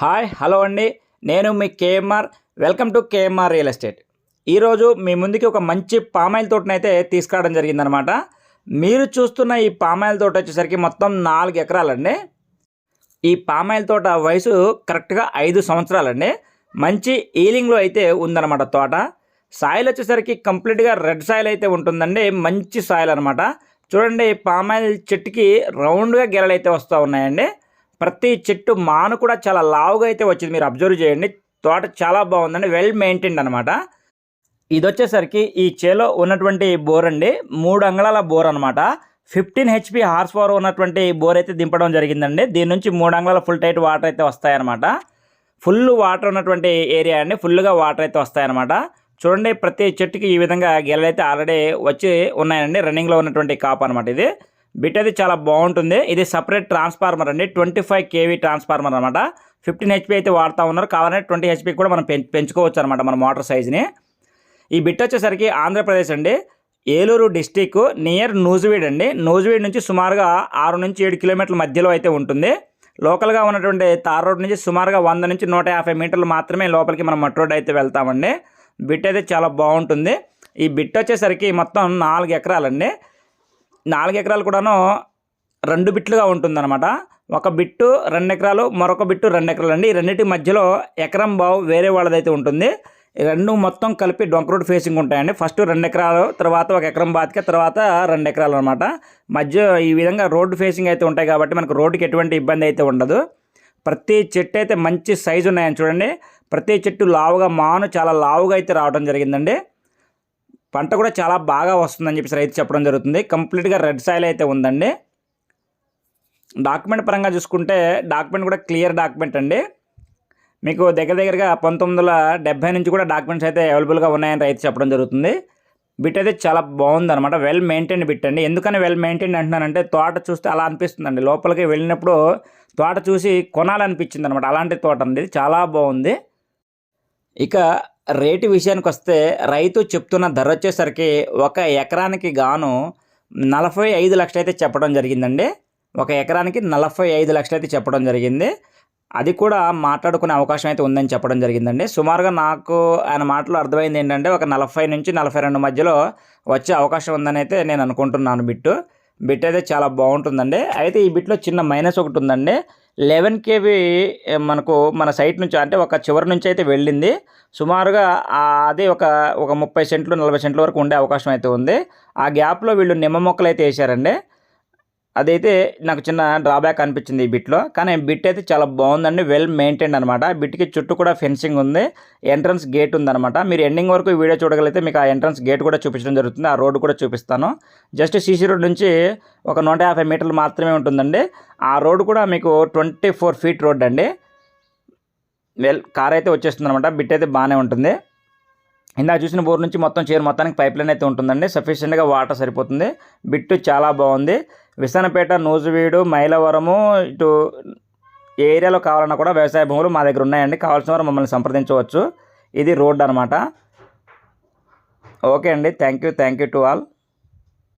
Hi hello అండి. నేను మీ KMR. Welcome to KMR real estate. ఈరోజు మీ ముందుకి ఒక మంచి పామాయిల్ తోటనైతే తీసుకురావడం జరిగిందనమాట మీరు చూస్తున్న ఈ పామాయిల్ తోట వచ్చేసరికి మొత్తం నాలుగు ఎకరాలండి. ఈ పామాయిల్ తోట వయసు కరెక్ట్గా ఐదు సంవత్సరాలండి. మంచి ఈలింగ్లో అయితే ఉందన్నమాట తోట. సాయిల్ వచ్చేసరికి కంప్లీట్గా రెడ్ సాయిల్ అయితే ఉంటుందండి. మంచి సాయిల్ అనమాట చూడండి పామాయిల్ చెట్టుకి రౌండ్గా గెలలు అయితే వస్తూ ఉన్నాయండి. ప్రతి చెట్టు మాను కూడా చాలా లావుగా అయితే వచ్చింది. మీరు అబ్జర్వ్ చేయండి. తోట చాలా బాగుందండి. వెల్ మెయింటైన్డ్ అనమాట ఇది వచ్చేసరికి ఈ చేలో ఉన్నటువంటి బోర్ అండి. మూడు అంగళాల బోర్ అనమాట ఫిఫ్టీన్ హెచ్పి హార్స్ పవర్ ఉన్నటువంటి బోర్ అయితే దింపడం జరిగిందండి. దీని నుంచి మూడు అంగళాల ఫుల్ టైట్ వాటర్ అయితే వస్తాయన్నమాట. ఫుల్ వాటర్ ఉన్నటువంటి ఏరియా అండి. ఫుల్గా వాటర్ అయితే వస్తాయన్నమాట. చూడండి ప్రతి చెట్టుకి ఈ విధంగా గెలలు అయితే ఆల్రెడీ వచ్చి ఉన్నాయండి. రన్నింగ్లో ఉన్నటువంటి కాప్ అనమాట ఇది. బిట్ అయితే చాలా బాగుంటుంది. ఇది సపరేట్ ట్రాన్స్ఫార్మర్ అండి. ట్వంటీ ఫైవ్ కేవీ ట్రాన్స్ఫార్మర్ అనమాట ఫిఫ్టీన్ హెచ్పి అయితే వాడుతూ ఉన్నారు. కావాలంటే ట్వంటీ హెచ్పి కూడా మనం పెం పెంచుకోవచ్చు అనమాట మన మోటార్ సైజ్ని. ఈ బిట్ వచ్చేసరికి ఆంధ్రప్రదేశ్ అండి. ఏలూరు డిస్టిక్ నియర్ నూజివీడ్ అండి. నూజువీడ్ నుంచి సుమారుగా ఆరు నుంచి ఏడు కిలోమీటర్ల మధ్యలో అయితే ఉంటుంది. లోకల్గా ఉన్నటువంటి తార్ రోడ్ నుంచి సుమారుగా వంద నుంచి నూట యాభై మీటర్లు మాత్రమే లోపలికి మనం మట్ రోడ్ అయితే వెళ్తామండి. బిట్ అయితే చాలా బాగుంటుంది. ఈ బిట్ వచ్చేసరికి మొత్తం నాలుగు ఎకరాలండి. నాలుగు ఎకరాలు కూడాను రెండు బిట్లుగా ఉంటుందన్నమాట. ఒక బిట్టు రెండు ఎకరాలు మరొక బిట్టు రెండు ఎకరాలు అండి ఈ రెండింటి మధ్యలో ఎకరం బావు వేరే వాళ్ళదైతే ఉంటుంది. రెండు మొత్తం కలిపి డొంక రోడ్ ఫేసింగ్ ఉంటాయండి. ఫస్ట్ రెండు ఎకరాలు తర్వాత ఒక ఎకరం బాతిక తర్వాత రెండు ఎకరాలు అనమాట మధ్య ఈ విధంగా రోడ్డు ఫేసింగ్ అయితే ఉంటాయి కాబట్టి మనకు రోడ్డుకి ఎటువంటి ఇబ్బంది అయితే ఉండదు. ప్రతి చెట్టు అయితే మంచి సైజు ఉన్నాయని చూడండి. ప్రతి చెట్టు లావుగా మాను చాలా లావుగా అయితే రావడం జరిగిందండి. పంట కూడా చాలా బాగా వస్తుందని చెప్పేసి రైతు చెప్పడం జరుగుతుంది. కంప్లీట్గా రెడ్ సాయిల్ అయితే ఉందండి. డాక్యుమెంట్ పరంగా చూసుకుంటే డాక్యుమెంట్ కూడా క్లియర్ డాక్యుమెంట్ అండి. మీకు దగ్గర దగ్గరగా పంతొమ్మిది వందల డెబ్బై నుంచి కూడా డాక్యుమెంట్స్ అయితే అవైలబుల్గా ఉన్నాయని రైతు చెప్పడం జరుగుతుంది. బిట్ అయితే చాలా బాగుంది అనమాట వెల్ మెయింటైన్ బిట్ అండి. ఎందుకని వెల్ మెయింటైన్ అంటున్నానంటే తోట చూస్తే అలా అనిపిస్తుందండి. లోపలికి వెళ్ళినప్పుడు తోట చూసి కొనాలనిపించింది అనమాట అలాంటి తోట అండి. చాలా బాగుంది. ఇక రేటు విషయానికి వస్తే రైతు చెప్తున్న ధర వచ్చేసరికి ఒక ఎకరానికి గాను నలభై ఐదు లక్షలు అయితే చెప్పడం జరిగిందండి. ఒక ఎకరానికి నలభై ఐదు లక్షలు అయితే చెప్పడం జరిగింది. అది కూడా మాట్లాడుకునే అవకాశం అయితే ఉందని చెప్పడం జరిగిందండి. సుమారుగా నాకు ఆయన మాటలు అర్థమైంది ఏంటంటే ఒక నలభై నుంచి నలభై రెండు మధ్యలో వచ్చే అవకాశం ఉందని అయితే నేను అనుకుంటున్నాను బిట్టు. బిట్ అయితే చాలా బాగుంటుందండి. అయితే ఈ బిట్లో చిన్న మైనస్ ఒకటి ఉందండి. లెవెన్ కేవీ మనకు మన సైట్ నుంచి అంటే ఒక చివరి నుంచి అయితే వెళ్ళింది. సుమారుగా అది ఒక ఒక ముప్పై సెంట్లు నలభై సెంట్ల వరకు ఉండే అవకాశం అయితే ఉంది. ఆ గ్యాప్లో వీళ్ళు నిమ్మ మొక్కలు అయితే వేసారండి అదైతే నాకు చిన్న డ్రాబ్యాక్ అనిపించింది ఈ బిట్లో కానీ బిట్ అయితే చాలా బాగుందండి. వెల్ మెయింటైన్ అనమాట బిట్కి చుట్టూ కూడా ఫెన్సింగ్ ఉంది. ఎంట్రన్స్ గేట్ ఉందన్నమాట. మీరు ఎండింగ్ వరకు ఈ వీడియో చూడగలిగితే మీకు ఆ ఎంట్రన్స్ గేట్ కూడా చూపించడం జరుగుతుంది. ఆ రోడ్డు కూడా చూపిస్తాను. జస్ట్ సీసీ రోడ్ నుంచి ఒక నూట యాభై మీటర్లు మాత్రమే ఉంటుందండి. ఆ రోడ్డు కూడా మీకు ట్వంటీ ఫోర్ ఫీట్ రోడ్ అండి. వెల్ కార్ అయితే వచ్చేస్తుంది అనమాట బిట్ అయితే బాగానే ఉంటుంది. ఇందాక చూసిన బోర్ నుంచి మొత్తం చీర మొత్తానికి పైప్ లైన్ అయితే ఉంటుందండి. సఫిషియెంట్గా వాటర్ సరిపోతుంది. బిట్టు చాలా బాగుంది. విశానపేట నూజువీడు మైలవరము ఇటు ఏ ఏరియాలో కావాలన్నా కూడా వ్యవసాయ భూములు మా దగ్గర ఉన్నాయండి. కావాల్సిన వారు మమ్మల్ని సంప్రదించవచ్చు. ఇది రోడ్ అనమాట ఓకే అండి. Thank you thank you to all